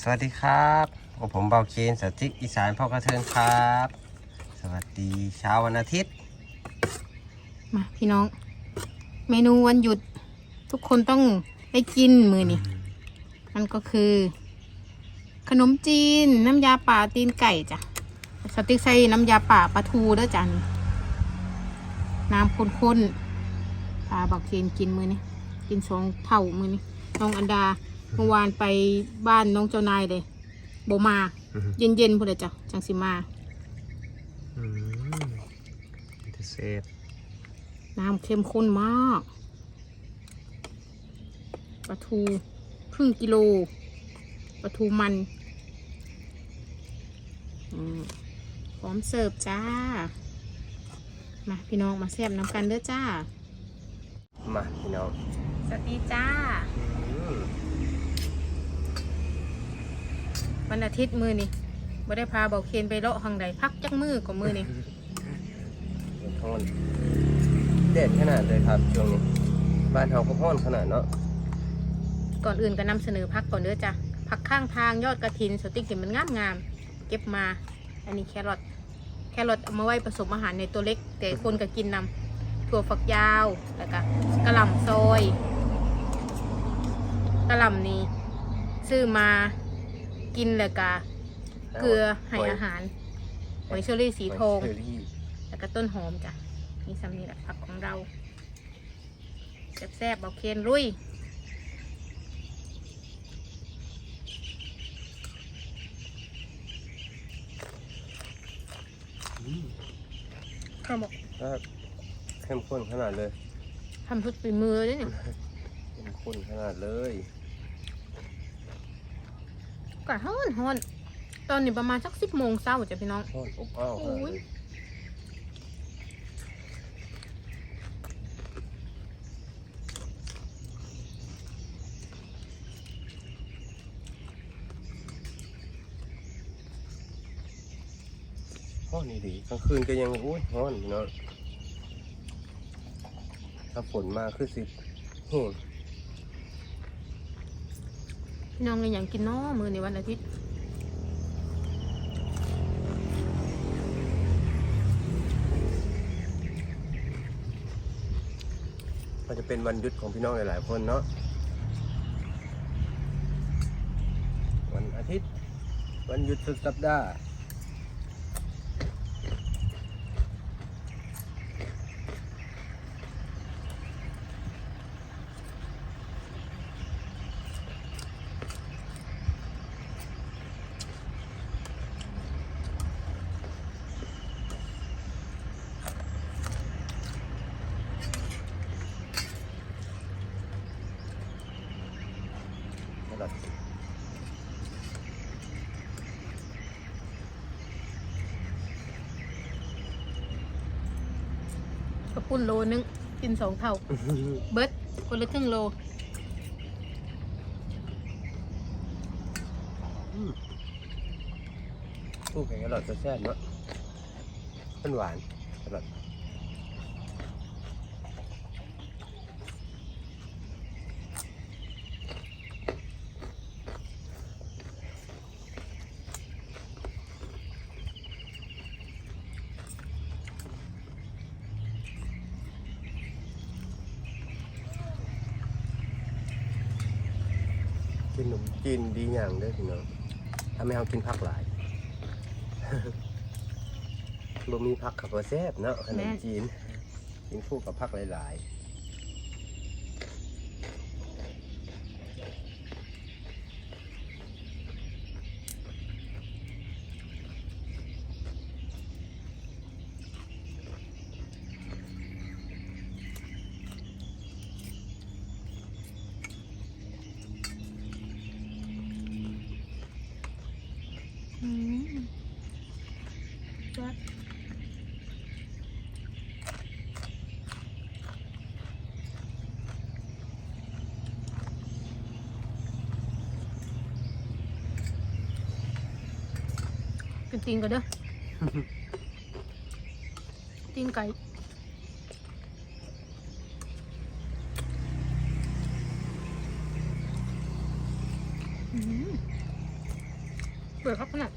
สวัสดีครับกับผมเบาเคนสติกอีสานพ่อกระเทินครับ สวัสดีเช้าวันอาทิตย์ มาพี่น้อง เมนูวันหยุด ทุกคนต้องได้กินมือนี่มันก็คือ ขนมจีนน้ำยาป่าตีนไก่จ้ะสติ๊กใส่น้ำยาป่าปลาทูด้อจันน้ำข้นๆพาบักเคนกินมือนี่กินสองเท่ามือนี่น้องอันดา เมื่อวานไปบ้านน้องเจ้านายเลยโบมาเย็นๆพุ่นเลยจ้ะจังสิมา อืมอินเซฟน้ำเข้มข้นมากปลาทูครึ่งกิโลปลาทูมันอืมพร้อมเสิร์ฟจ้า มาพี่น้องมาแซ่บน้ำกันเด้อจ้า มาพี่น้อง สวัสดีจ้า อืม วันอาทิตย์มือนี่บ่ได้พาเบาเคนไปเลาะหังใดพักจักมือกับมือนี่เด็ดข้นเด็ดขนาดเลยครับช่วงนี้บ้านเฮาก็ห้อนขนาดเนาะก่อนอื่นก็นำเสนอพักก่อนเด้อจ้ะพักข้างทางยอดกระถินสติ๊กเห็นมันงามงามๆเก็บมา อันนี้แครอทแครอทเอามาไว้ผสมอาหารในตัวเล็ก แต่คนก็กินนำถั่วฝักยาวแล้วก็กระหล่ำซอยกระหล่ำนี้ซื้อมา กินแล้วก็เกลือให้อาหารหอยเชอรี่สีทองหยเชอรี่แล้วก็ต้นหอมจ้ะนี่สำนี่แหละผักของเราแซ่บๆเอาเคนลุยข้าวบอกก็เข้มข้นขนาดเลยทำพุดปีมือด้วยเนี่ยเข้มข้นขนาดเลย กะฮ้อนฮ้อนตอนนี้ประมาณสักสิบโมงเช้าจ้ะพี่น้องห้อนอบอ้าวขนาดโอ้เลยยห้อนนี่ดีกลางคืนก็ยังอุ้ยห้อนอยู่เนาะถ้าฝนมาคือสิแห้ง พี่น้องเลยอย่างกินน้อมือในวันอาทิตย์ก็จะเป็นวันหยุดของพี่น้องหลายๆคนเนาะวันอาทิตย์ วันหยุดสุดสัปดาห์ สลัด กระปุ้นโลนึงกินสองเท่า เบิร์ดคนละครึ่งโลคู่แข่งกันหลอดจะแซ่บเนาะเป็นหวานสลัด กินขนมจีนดีอย่างเด้อพี่น้องถ้าไม่เอากินผักหลายบ่มีผักกับบ่แซ่บเนาะขนมจีน กินคู่กับผักหลายมยอด กินตีนก่อนเด้อ ตีนไก่อืมเปิดครับขนาด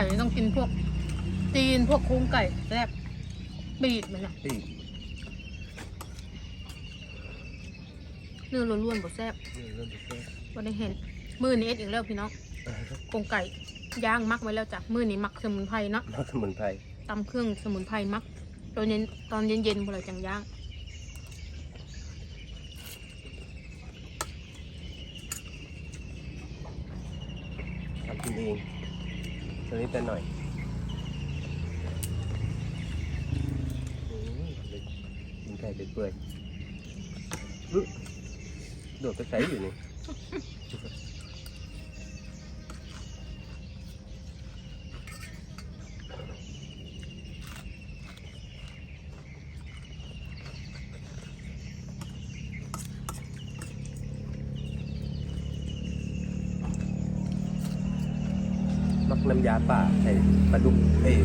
กินไก่นี่ต้องกินพวกตีนพวกโครงไก่แซ่บปีกมันอะที่เนื้อล้วนๆบดแซ่บเริ่มจะเชื่อวันได้เห็น มือนี้เอ็ดอีกแล้วพี่น้องโครงไก่ย่างมักไว้แล้วจ้ะมือนี้มักสมุนไพรเนาะมาสมุนไพร ตำเครื่องสมุนไพรมักตอนเย็นตอนเย็นๆพอเราจังย่าง ทำกินเอง ตัวนี้แต่หน่อยกินไก่เปื่อยๆโดดไปใส่อยู่นี่ มักน้ำยา ป่าใส่ปลาดุกเอ้ย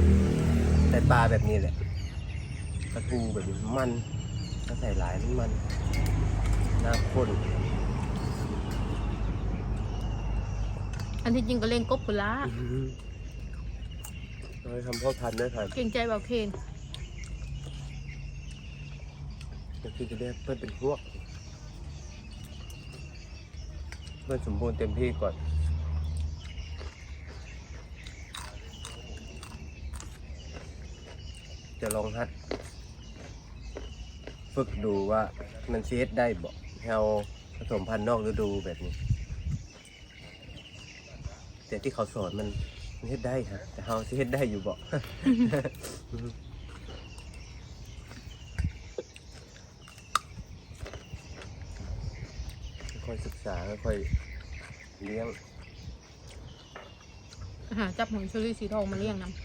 ใส่ปลาแบบนี้แหละปลาทูแบบนี้มันก็ใส่หลายมันมันน้ำข้นอันที่จริงก็เล่งกบกุลาเราทำพ่อพันธุ์ด้วยครับเกรงใจเบาเคนก็คือจะได้เพื่อนเป็นพวกเพื่อนสมบูรณ์เต็มที่ก่อน จะลองฮัด ฝึกดูว่ามันเซตได้บ่เราผสมพันธุ์นอกฤดูแบบนี้ แต่ที่เขาสอนมันมันเฮ็ดได้ครับแต่เราสิเฮ็ดได้อยู่บ่ ค่อยศึกษาค่อยเลี้ยงหาจับหอยเชอรี่สีทองมาเลี้ยงน้เ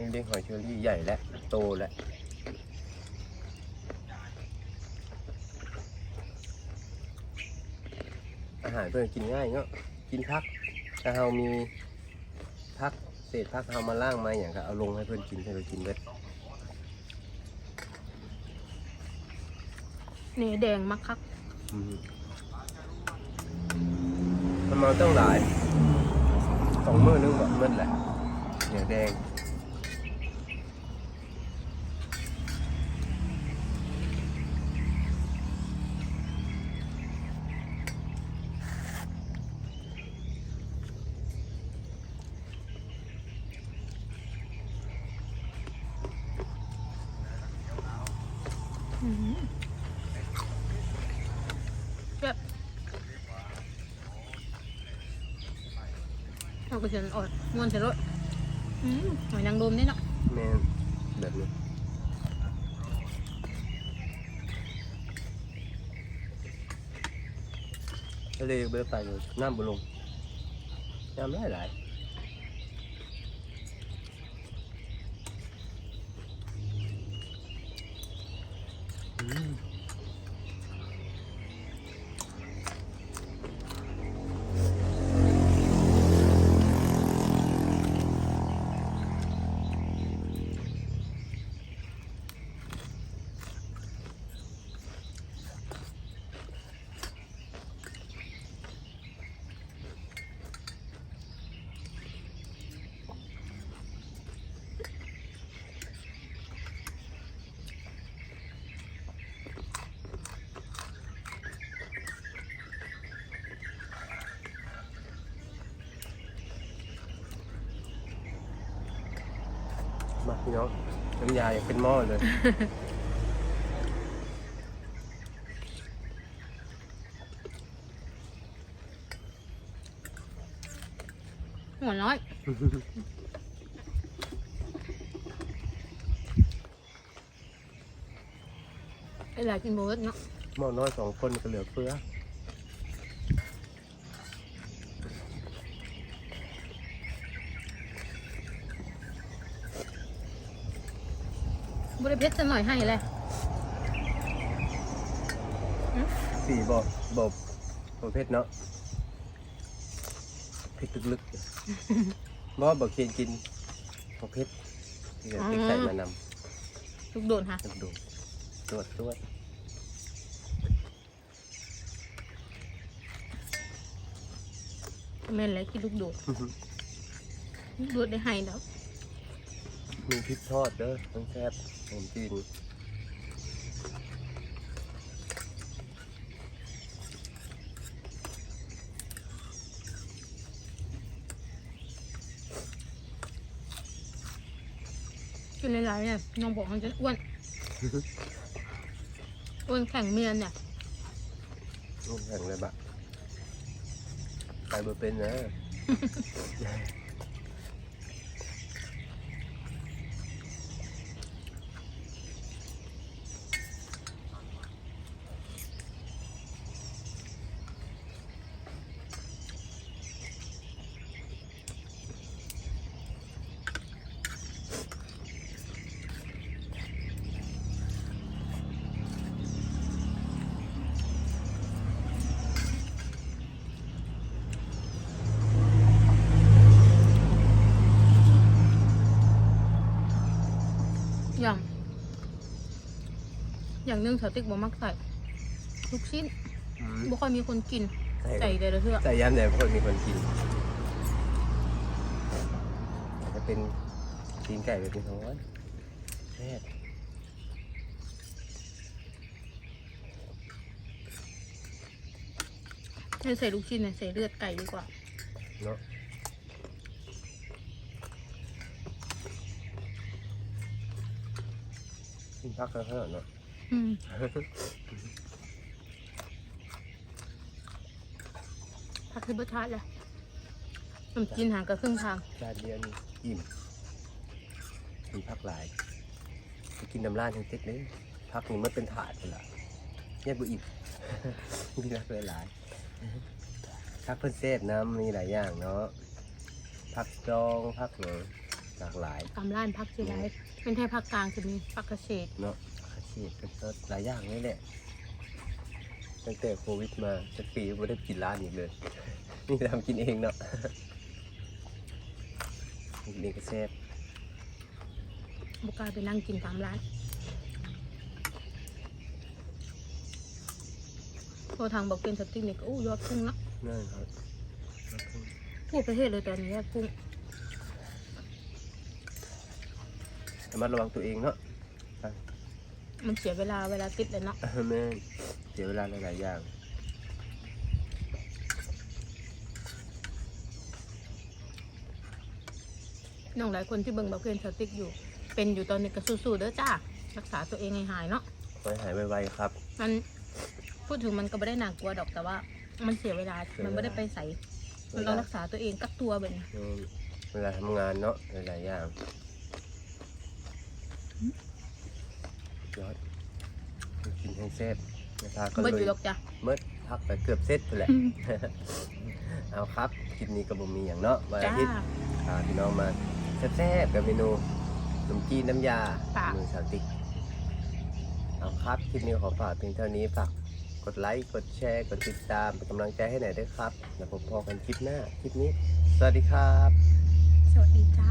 ลี้ยงเลี้ยงหอยเชอรี่ใหญ่แล้วโตแล้วอาหารเพื่อนกินง่ายเนาะกินพักถ้าเรามีพักเศษพักเรามาล่างมาอย่างก็เอาลงให้เพื่อนกินให้เรากินเวทำเนแดงมักคักอืมมันมาต้องหลายสองมือนึงแบบมันแหละเนี่ยแดง แบบเอากระเทียมอ่อนมวนใส่รถอืมหอยนางรมนี่เนาะแม่นแบบนี้ทะเลเบลไปเลยน้ำบุลงน้ำหลายหล พี่น้องน้ำยายังเป็นหม้อเลย หัวน้อย ไอ้หลายกินโบสเนาะ หม้อน้อยสองคนก็เหลือเฟือ เพชรจะหน่อยให้เลยสีบอกบอกประเภทเนาะเผ็ดลึกๆบ่บอกเคียนกินประเภทที่จะติ๊กใส่มานำลูกโดนค่ะดูตรวจตรวจแม่นแล้วกินลูกโดดลูกโดดได้ให้แล้ว มีพริกทอดเด้อต้องแซ่บขนมจีนกินหลายๆเนี่ยน้องบอกมันจะอ้วน อ้วนแข็งเมียนเนี่ยลูกแข่งเลยบะไปบ่เป็นนะ อย่างหนึ่งสติ๊กบอมักใส่ลูกชิ้นบ่ค่อยมีคนกินใส่แต่ละเทือกใส่ยำใหญ่เพราะมีคนกินจะเป็นตีนไก่แบบนี้ทั้งวันแซ่บไม่ใส่ลูกชิ้นเนี่ยใส่เลือดไก่ดีกว่า เนาะกินพักกันเถอะเนาะ อืมผักคือบัชาติเลยขนมจีนหางกับครึ่งทางจานเดียวนี่อิ่มมีพักหลายไปกินน้ำร้านทั้งเต็กเลยพักนี่มันเป็นถาดเลยล่ะเนี่ยบุอิ่มมีรักหลายๆพักเพิ่นเซฟน้ำมีหลายอย่างเนาะพักจองพักเลยหลากหลายตามร้านพักสิไรเป็นแค่พักกลางจะมีพักเกษตรเนาะ อาชีพเป็นต้นหลายอย่างนี่แหละ ตั้งแต่โควิดมาจะปีไม่ได้กินร้านอีกเลย นี่ทำกินเองเนาะกินเองก็แซ่บบุกกล้าไปนั่งกินตามร้านพอทางบอกเป็นสติ๊กเนี่ยก็อู้ยอดพุ่งละนั่นครับทั่วประเทศเลยตอนนี้ยอดพุ่งระมัดระวังตัวเองเนาะ มันเสียเวลาเวลาติดเลยเนาะแม่นเสียเวลาหลายๆอย่าง น้องหลายคนที่เบิ่งบอกเป็นสติ๊กอยู่ เป็นอยู่ตอนนี้ก็สู้ๆเด้อจ้า รักษาตัวเองให้หายเนาะขอให้หายไวๆครับ มันพูดถึงมันก็ไม่ได้หนักกลัวดอกแต่ว่า มันเสียเวลาเสียเวลามัมันไม่ได้ไปใส่มันต้องรักษาตัวเองกักตัวเป็นอืมเวลาทำงานเนาะหลายๆอย่างยอดกิน ให้แซ่บนะคะก็เบิดเลอยยู่ดอกจ้ะ เมื่อพักไปเกือบเสร็จไปแหละ เอาครับคลิปนี้ก็บ่มีอย่างเนาะวันอาจ้า ทิตย์พาพี่น้องมาแซ่บๆกับเมนูขนมจีนน้ำยาค่ะมือสาวติ๊กเอาครับคลิปนี้ขอฝากเพียงเท่านี้ฝากกดไลค์กดแชร์กดติดตามเป็นกำลังใจให้หน่อยด้วยครับ แล้วพบกันคลิปหน้าคลิปนี้ สวัสดีครับ สวัสดีจ้า